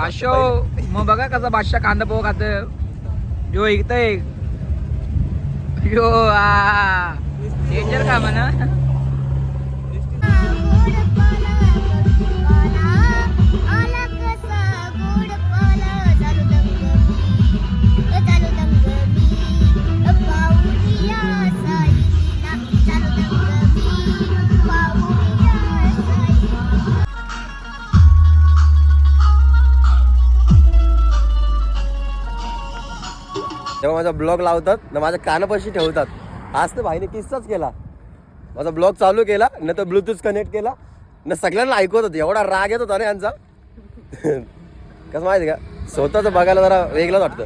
बादशा मग बघा कसा बादशाह कांदा पोहा खात जो ऐकतय यो आ. डेंजर का म्हणा. तेव्हा माझा ब्लॉग लावतात ना माझ्या कानापाशी ठेवतात. आज तर भाईने किस्साच केला. माझा ब्लॉग चालू केला न तर ब्लूटूथ कनेक्ट केला न सगळ्यांना ऐकवत होते. एवढा राग येत होता ना यांचा. कसं माहिती का? स्वतःच बघायला जरा वेगळंच वाटतं.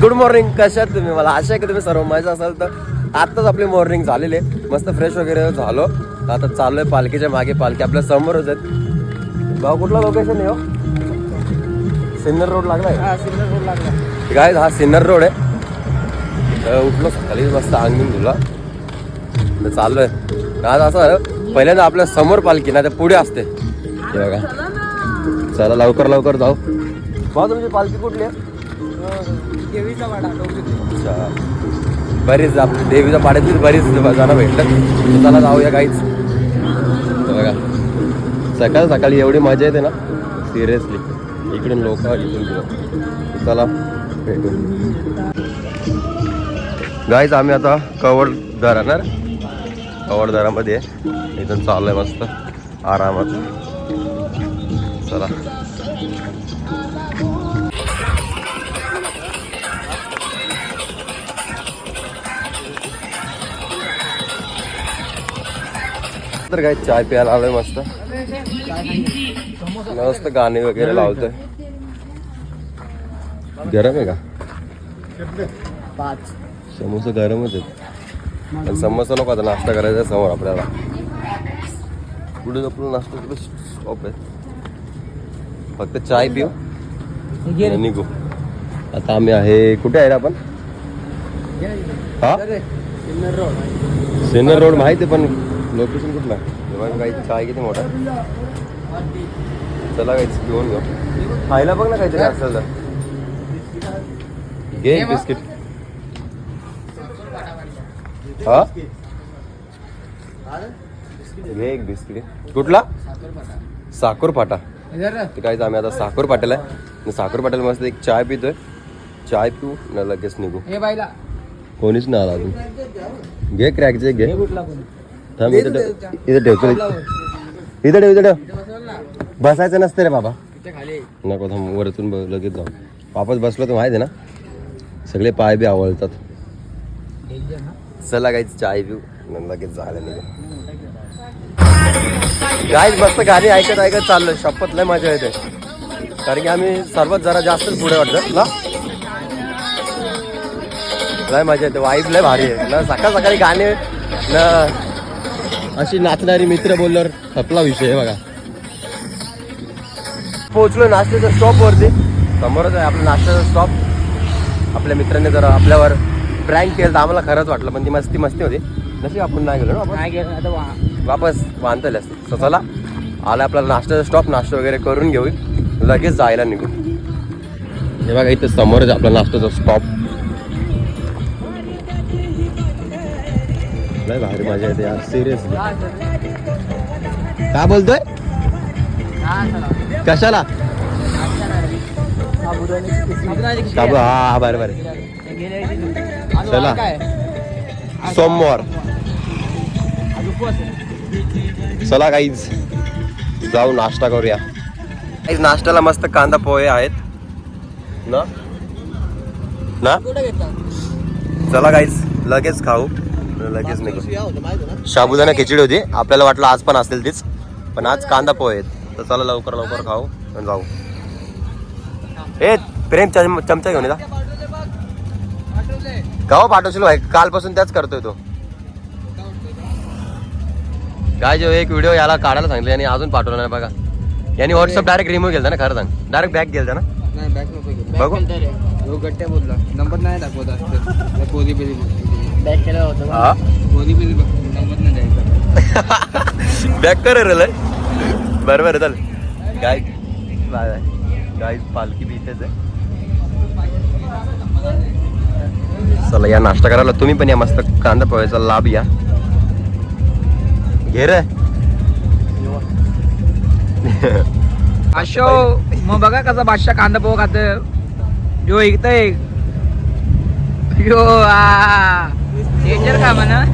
गुड मॉर्निंग कशात तुम्ही? मला आशा आहे की तुम्ही सर्व मजा असाल. तर आत्ताच आपली मॉर्निंग झालेली आहे. मस्त फ्रेश वगैरे झालो. आता चाललोय पालखीच्या मागे. पालखी आपल्या समोरच आहेत. गाव कुठला लोकेशन आहे हो? सिन्नर रोड लागलाय? काय हा सिन्नर रोड आहे. उठलो सकाळी मस्त अंगीन तुला तर चाललोय. आज असं झालं, पहिल्यांदा आपल्यासमोर पालखी ना ते पुढे असते. बघा. चला लवकर लवकर जाऊ. बा तुमची पालखी कुठली आहे? अच्छा. बरीच आपली देवीच्या पाड्यातलीच बरीच जणं भेटतात. चला जाऊया काहीच. बघा. सकाळ सकाळी एवढी मजा येते ना? सिरियसली इकडून लोक इकडून लोक. चला भेटू. गाईच आम्ही आता कवड धरणार. कवड दरामध्ये आहे. इथून चाललंय मस्त. आरामात. चला. तर काय चाय प्यायला आलोय मस्त। मस्त गाणे वगैरे लावतोय गरम आहे का समोसा गरमच आहेत पण समोसा नको आता नाश्ता करायचा समोर आपल्याला आपलं नाश्ता तिकडे स्टॉप आहे फक्त चाय पिऊ निघू आता आम्ही आहे कुठे आहे रे आपण? हा? सिन्नर रोड माहिती पण लोकेशन कुठला तेव्हा काही चाय किती मोठा चला काहीच घेऊन घेऊ खायला बघ ना काहीतरी असेल तर घे बिस्किट हा घे एक बिस्किट कुठला साखर फाटा ते काहीच आम्ही आता साखर पाटेल आहे साखर पाटेल मस्त एक चाय पितोय चाय पिऊ न लगेच निघू कोणीच नाही आला अजून घे क्रॅकचे घे कुठला कोणी थांब इथे ठेव. इथे ठेवतो इथे ठेव इथे ठेव. बसायचं नसतं रे बाबा. नको थांब वरतून बघ, लगेच जाऊ. वापस बसलो तर माहिती आहे ना? सगळे पाय बी आवळतात. चला काही चाय पिऊ. लगेच जायला निघू. काय मस्त गाणी ऐकत ऐकत चाललोय. शपथ लय मजा येते. कारण की आम्ही सर्वात जरा जास्तच पुढे वाटतं ना? लय मजा येते. वाईब लय भारी आहे. ना सकाळ सकाळी गाणे ना अशी नाचणारी मित्र बोलल्यावर खपला विषय आहे बघा. पोहोचलो नाश्त्याच्या स्टॉप वरती. समोरच आहे आपला नाश्त्याचा स्टॉप आपल्या मित्राने जरा आपल्यावर प्रँक केलं तर आम्हाला खरंच वाटलं पण ती मस्ती मस्ती होती. नशी आपण नाही गेलो ना आपण वापस बांधता असते. चला आला आपल्याला नाश्त्याचा स्टॉप नाश्ता वगैरे करून घेऊ लगेच जायला निघू. हे बघा इथे समोरच आपला नाश्त्याचा स्टॉप लय भारी मजा येते यार सिरियसली काय बोलतोय? कशाला? शाबू हा हा बरं बरं. चला. सोमवार. चला काहीच जाऊ नाश्ता करूया. काहीच नाश्त्याला मस्त कांदा पोहे आहेत. ना? ना? चला काहीच लगेच खाऊ. लगेच निघू साबुदाणा खिचडी होती. आपल्याला वाटलं आज पण असेल तीच. पण आज कांदा पोहे आहेत. तर चला लवकर लवकर खाऊ आणि जाऊ. ए प्रेम चम- चमचा घेऊन गावा पाठवशील भाई? कालपासून त्याच करतोय तो. काय जो एक व्हिडिओ याला काढायला सांगितलं आणि अजून पाठवला नाही बघा. यांनी व्हॉट्सअप डायरेक्ट रिमूव्ह केलं ना खरं सांग. डायरेक्ट बॅक गेलं ना? नको बघू. गट्ट्या बोलला. नंबर नाही दाखवत बॅक केलं होतं हा? बिरी बॅक कर रे लय. बरोबर चल. गाय गाय पालखी बी इथेच आहे. चला या नाश्ता करायला तुम्ही पण या मस्त कांदा पोह्याचा लाभ या. घे रे. अशो मग बघा कसा बादशाह कांदा पोहा खात यो ऐकतय यो आ. डेंजर का म्हणा.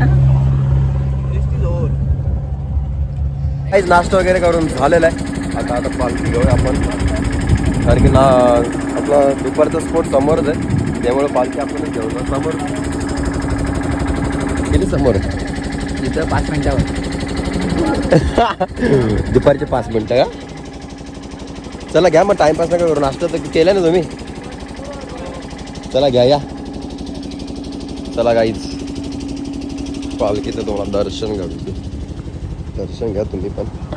काहीच नाश्ता वगैरे करून झालेला आहे. आता आता पालखी घेऊया आपण. कारण की ना आपला दुपारचा स्पोर्ट समोरच आहे. त्यामुळे पालखी आपणच घेऊ ना समोर. किती समोर? इथं पाच मिनिटावर. दुपारचे पाच मिनिटं का? चला घ्या मग टाइमपास नका करू. नाश्ता तर केला ना तुम्ही? चला घ्या या. चला गाईच पालखीचं तुम्हाला दर्शन घडू दर्शन घ्या तुम्ही पण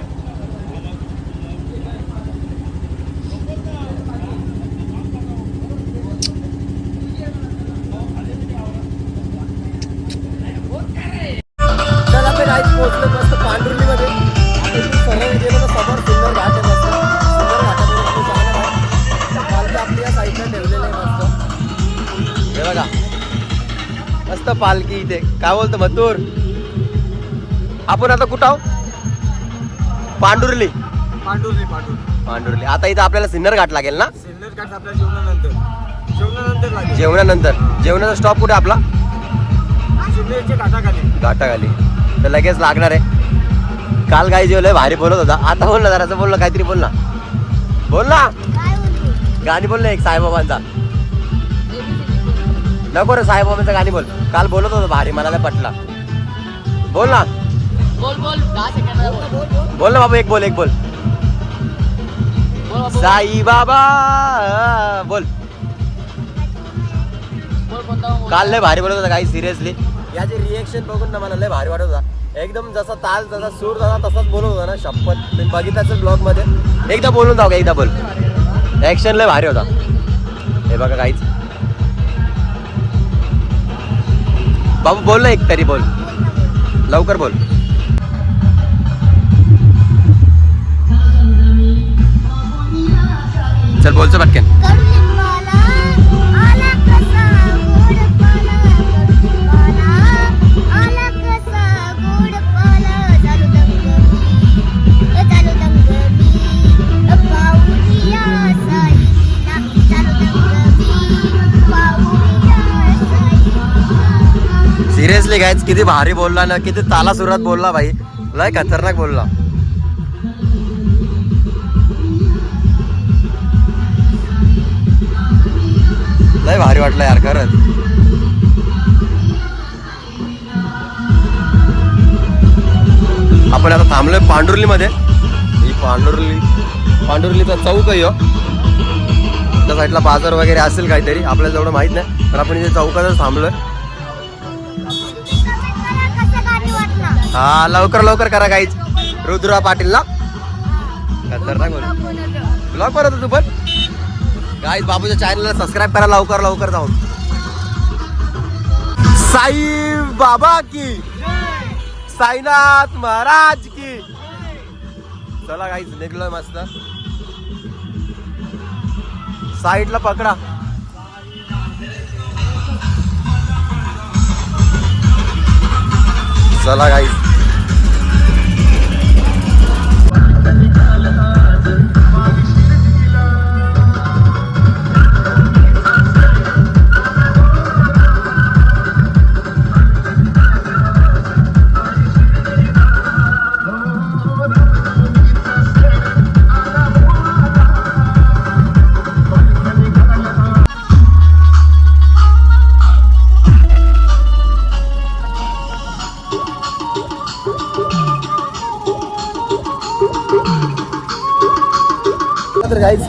काय बोलतो मथुर. आपण आता कुठं आहो पांडुर्ली. पांडुर्ली पांडुर्ली. पांडुर्ली. आता इथं आपल्याला सिन्नर घाट लागेल ना? सिन्नर घाट आपल्या जेवणानंतर. जेवणानंतर लागेल. जेवणानंतर. जेवणाचा स्टॉप कुठे आपला? सिन्नरच्या घाटाखाली. घाटाखाली. तर लगेच लागणार आहे. काल काही जेवलंय भारी बोलत होता. आता बोल ना जरासं बोल ना काहीतरी बोल ना. बोल ना. गाणी बोल ना एक साईबाबांचा. नको रे साईबाबांचा गाणी बोल. काल बोलत होतो भारी मला नाही पटला. बोल ना. बोल बोल. दहा बोल बोल ना बाबा एक बोल एक बोल. साई बाबा बोल. बोल कोणता काल लय भारी बोलत होता काही सिरियसली. याचे रिएक्शन बघून ना मला लय भारी वाटत होता. एकदम जसा ताल जसा सूर जसा तसाच बोलत होता ना शपथ. तुम्ही बघितलं ब्लॉगमध्ये. एकदा बोलून जाऊ का एकदा बोल. ऍक्शन लय भारी होता. हे बघा काहीच. बाबू बोल ना एक तरी बोल. लवकर बोल. चल बोलचं पटकन. माहिती काय किती भारी बोलला ना किती ताला सुरात बोलला भाई. लय खतरनाक बोलला. लय भारी वाटलं यार खरंच. आपण आता थांबलोय पांडुर्लीमध्ये. ही पांडुर्ली पांडुर्लीचा चौक आहे हो. त्या साईडला बाजार वगैरे असेल काहीतरी आपल्याला जेवढं माहीत नाही. पण आपण इथे चौकातच थांबलोय. हा लवकर लवकर करा काहीच रुद्रा पाटीलला. खतरनाक बोल ब्लॉग परत तू पण. गाईज बाबूच्या चॅनलला सबस्क्राईब करा लवकर लवकर जाऊन. साई बाबा की. साईनाथ महाराज की. चला गाईज निघलोय मस्त. साईडला पकडा. चला गाईज तर गाईज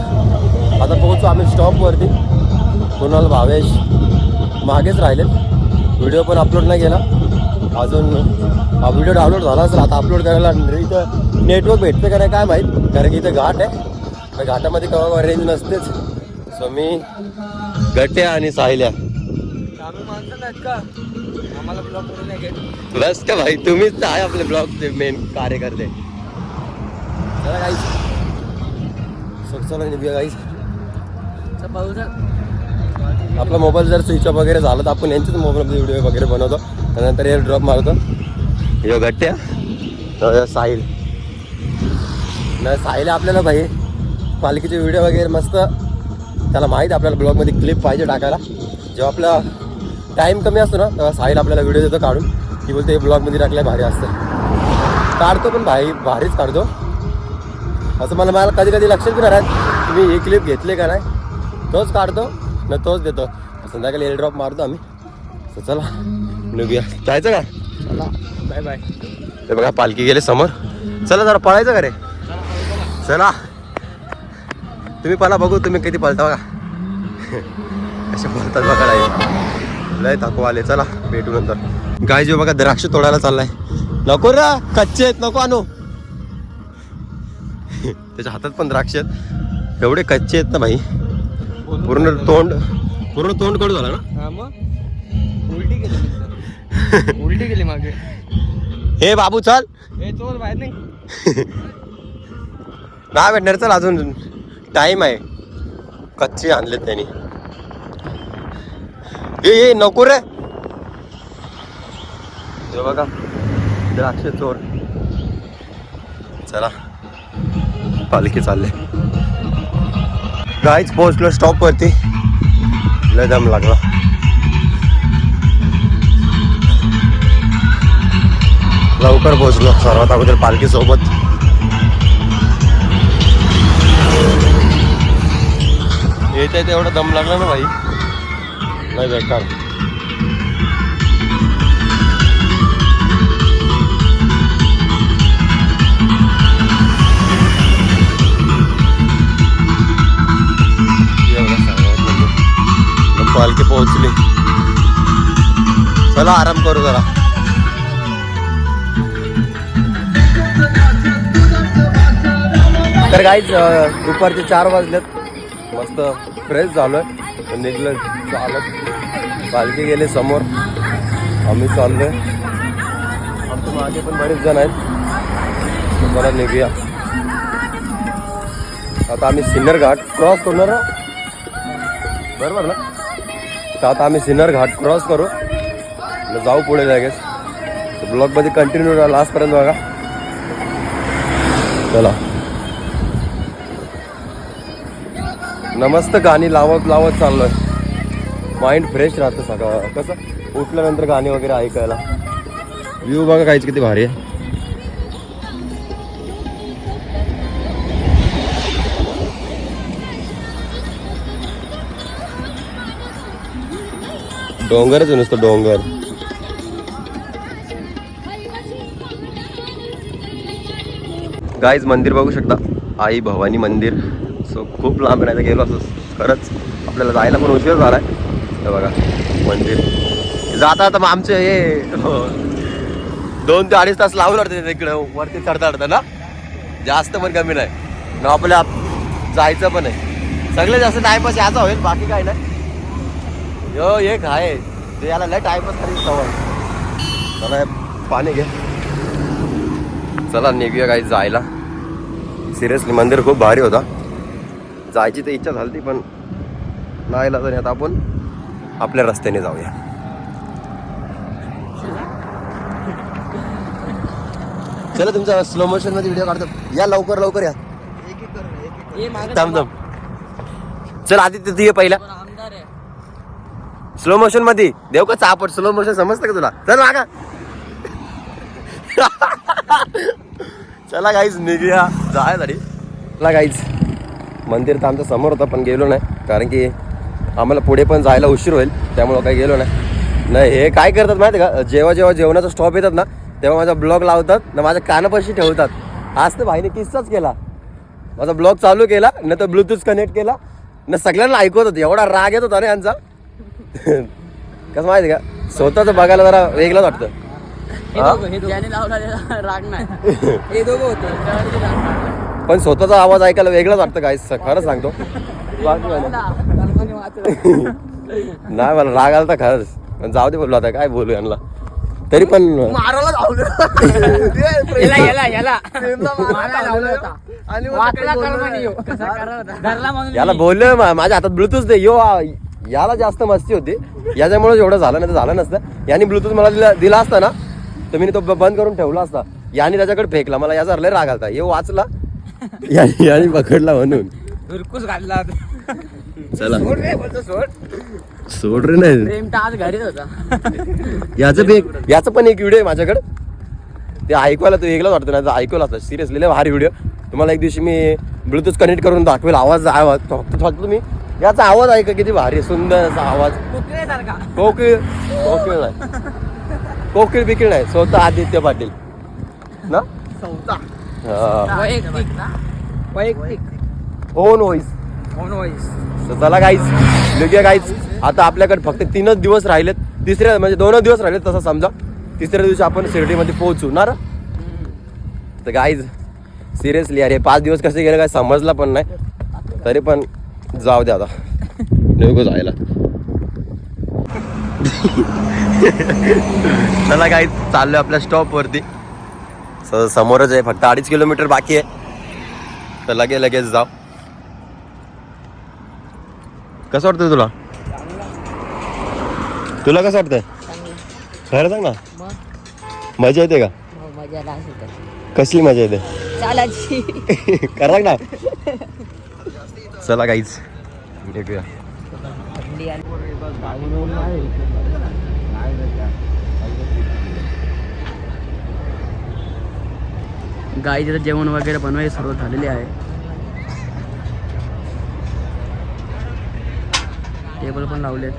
आता पोहोचू आम्ही स्टॉपवरती कुणाल भावेश मागेच राहिले व्हिडिओ पण अपलोड नाही केला. अजून हा व्हिडिओ डाउनलोड झाला असेल आता अपलोड करायला इथं नेटवर्क भेटते का नाही काय माहीत? कारण की इथं घाट आहे. घाटामध्ये केव्हा रेंज नसतेच. सो मी गट्या आणि साहिल्या. बस का भाई तुम्हीच आहे आपले ब्लॉगचे मेन कार्यकर्ते. चला गाईस चला निघूया गाईस आपला मोबाईल जर स्विच ऑफ वगैरे झाला तर आपण यांच्याच मोबाईलमध्ये व्हिडिओ वगैरे बनवतो. त्यानंतर एअर ड्रॉप मारतो. यो गट्ट्या साहिल. नाही साहिल आपल्याला भाई. पालखीचे व्हिडिओ वगैरे मस्त. त्याला माहीत आहे आपल्याला ब्लॉगमध्ये क्लिप पाहिजे टाकायला. जेव्हा आपला टाईम कमी असतो ना तेव्हा साहिल आपल्याला व्हिडिओ देतो काढून. की बोलते ब्लॉगमध्ये टाकल्या भारी असतं. काढतो पण भाई भारीच काढतो. असं मला मला कधी कधी लक्षात बी राहत मी ही क्लिप घेतली का नाही. तोच काढतो न तोच देतो. संध्याकाळी एअर ड्रॉप मारतो आम्ही. चला निघूया. जायचं का? बाय बाय ते बघा पालखी गेले समोर. चला जरा पळायचं का रे? चला. तुम्ही पळा बघू तुम्ही किती पळता बघा. कसे पळतात बघा नाही लय थकवा आले. चला भेटू नंतर. गाय जो बघा द्राक्ष तोडायला चाललाय. नको रा कच्चे आहेत नको आणू. त्याच्या हातात पण द्राक्ष आहेत. एवढे कच्चे आहेत ना भाई. पूर्ण तोंड पूर्ण तोंड कडू झाला ना? हा मग? उलटी गेली उलटी गेली मागे. हे बाबू चल. हे चोर बाहेर नाही नाही भेटणार चल अजून. टाइम आहे. कच्चे आणलेत त्यांनी. ए ए नको रे. बघा. द्राक्ष चोर. चला. पालखी चालले. गाईच पोहोचलो स्टॉप वरती. लय दम लागला. लवकर पोहोचलो सर्वात अगोदर पालखी सोबत येत आहे एवढा दम लागला ना भाई? नाही बेकार. पालखी पोहोचली. चला आराम करू जरा. तर काहीच दुपारचे चार वाजलेत. मस्त फ्रेश झालोय. निघलं चालत. पालखी गेले समोर. आम्ही चाललोय. आमच्या मागे पण बरेच जण आहेत. तुम्हाला चला निघूया. आता आम्ही सिन्नर घाट क्रॉस करणार ना बरोबर ना? तर आता आम्ही सिन्नर घाट क्रॉस करू. जाऊ पुढे लगेच. ब्लॉगमध्ये कंटिन्यू राहा लास्टपर्यंत बघा. चला. नमस्त गाणी लावत लावत चाललोय. माइंड फ्रेश राहतं सगळं. कसं? उठल्यानंतर गाणी वगैरे ऐकायला. व्ह्यू बघा काहीच किती भारी आहे. डोंगरच नुसतं डोंगर. गाईज मंदिर बघू शकता. आई भवानी मंदिर. सो खूप लांब राहायला गेलो असं खरंच आपल्याला जायला पण उशीर झाला आहे बघा मंदिर. जाता आता मग आमचे हे दोन ते अडीच तास लावून वाटते तिकडे वरती चढता चढता ना? जास्त पण कमी नाही. ना आपल्या जायचं पण आहे. सगळे जास्त टाइमपास याचा होईल बाकी काय नाही. यो एक आहे ते याला लय टाइमपास तरी सवय. चला पाणी घे. चला निघूया काही जायला. सिरियसली मंदिर खूप भारी होता. जायची तर इच्छा झाली पण नाही तरी आता आपण आपल्या रस्त्याने जाऊया. चला तुमचा स्लो मोशनमध्ये व्हिडिओ काढतो. या लवकर लवकर या. थांब थांब. चल आदित्य तू ये पहिला. स्लो मोशनमध्ये देव का चापट स्लो मोशन समजतं का तुला? चल मागा. चला गाईज निघूया. जाय तरी. चला गाईज मंदिर तर आमच्यासमोर होतं पण गेलो नाही. कारण की आम्हाला पुढे पण जायला उशीर होईल त्यामुळं काही गेलो नाही. नाही हे काय करतात माहिती आहे का? जेव्हा जेव्हा जेवणाचा स्टॉप येतात ना तेव्हा माझा ब्लॉग लावतात ना माझ्या कानापाशी ठेवतात. आज तर भाईने किस्साच केला. माझा ब्लॉग चालू केला न तर ब्लूटूथ कनेक्ट केला न सगळ्यांना ऐकवत होतं एवढा राग येत होता ना यांचा. कसं माहिती का? स्वतःच बघायला जरा वेगळंच वाटतं. हा? त्याने लावला राग नाही. हे दोघं होते पण स्वतःचा आवाज ऐकायला वेगळाच वाटतं काय खरं सांगतो. बाकी काय नाही. नाही मला राग आला तर खरंच. पण जाऊ दे बोललो आता काय बोलू यांना. तरी पण मारायला याला मारायला लावलं. होता. वाचला बोललो. धरला म्हणून याला मी. मा- माझ्या हातात ब्लूटूथ दे. यो आ- याला जास्त मस्ती होती. याच्यामुळे एवढं झालं नाही तर झालं नसतं. याने ब्लूटूथ मला दिला दिला असता ना तर मी तो बंद करून ठेवला असता. याने त्याच्याकडे फेकला. मला याचा लय राग आलता. ये वाचला याने याने पकडला म्हणून. हुरकूस घातला. चला. सोड रे, बोलतो सोड. सोड रे नाही. प्रेम तर आज घरीच होता. याचं बी एक याचं पण एक व्हिडिओ आहे माझ्याकडे. ते ऐकवायला तो एकलाच वाटतं तर ऐकवलं असतं. सिरियसली लय भारी व्हिडिओ तुम्हाला एक दिवशी मी ब्लूटूथ कनेक्ट करून दाखवेल. आवाज आवाज फक्त फक्त तुम्ही याचा आवाज ऐका किती भारी सुंदर असा आवाज. कोकिळ? कोकिळ नाही. कोकिळ बिकिळ नाही. स्वतः आदित्य पाटील. ना? हा. ओन व्हॉइस तर चला गाईच योग्य गाईच आता आपल्याकडे फक्त तीनच दिवस राहिलेत. तिसऱ्या म्हणजे दोनच दिवस राहिलेत तसं समजा. तिसऱ्या दिवशी आपण शिर्डीमध्ये पोहोचू ना रे? तर गाईज सिरियसली अरे पाच दिवस कसे गेले काय समजलं पण नाही. तरी पण जाऊ दे आता. नको जायला. चला गाईज चाललोय आपल्या स्टॉपवरती स- समोरच आहे फक्त अडीच किलोमीटर बाकी आहे. तर लगे लगेच जाऊ. कसं वाटतंय तुला? तुला कसं वाटतंय? खरं सांग ना. मजा येते का? हो, मजा कसली मजा येते? सांग ना. चला काहीच भेटूया. गाई तिथं जेवण वगैरे बनवायचे सर्व झालेले आहे. टेबल पण लावलेत.